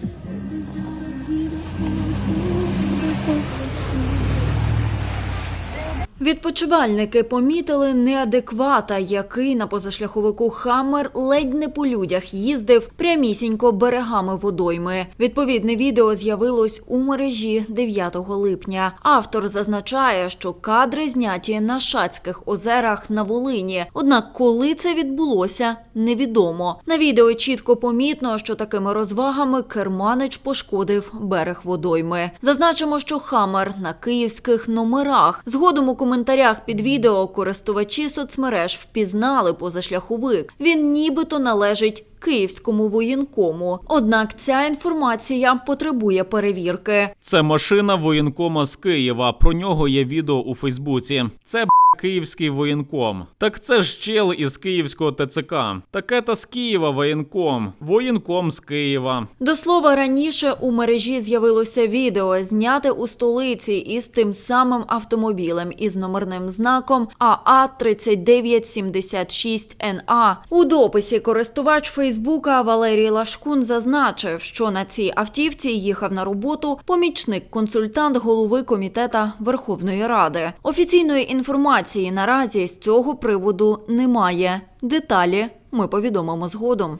Thank you. Відпочивальники помітили неадеквата, який на позашляховику Хаммер ледь не по людях їздив прямісінько берегами водойми. Відповідне відео з'явилось у мережі 9 липня. Автор зазначає, що кадри зняті на Шацьких озерах на Волині. Однак, коли це відбулося, невідомо. На відео чітко помітно, що такими розвагами керманич пошкодив берег водойми. Зазначимо, що Хаммер на київських номерах. Згодом у коментарях під відео користувачі соцмереж впізнали позашляховик. Він нібито належить київському воєнкому. Однак ця інформація потребує перевірки. Це машина воєнкома з Києва. Про нього є відео у Фейсбуці. Це київський воєнком. Так це ж чел із київського ТЦК. Таке та з Києва воєнком. Воєнком з Києва. До слова, раніше у мережі з'явилося відео, зняте у столиці із тим самим автомобілем із номерним знаком АА 3976 НА. У дописі користувач Фейсбука Валерій Лашкун зазначив, що на цій автівці їхав на роботу помічник-консультант голови комітета Верховної Ради. Офіційної інформації наразі з цього приводу немає. Деталі ми повідомимо згодом.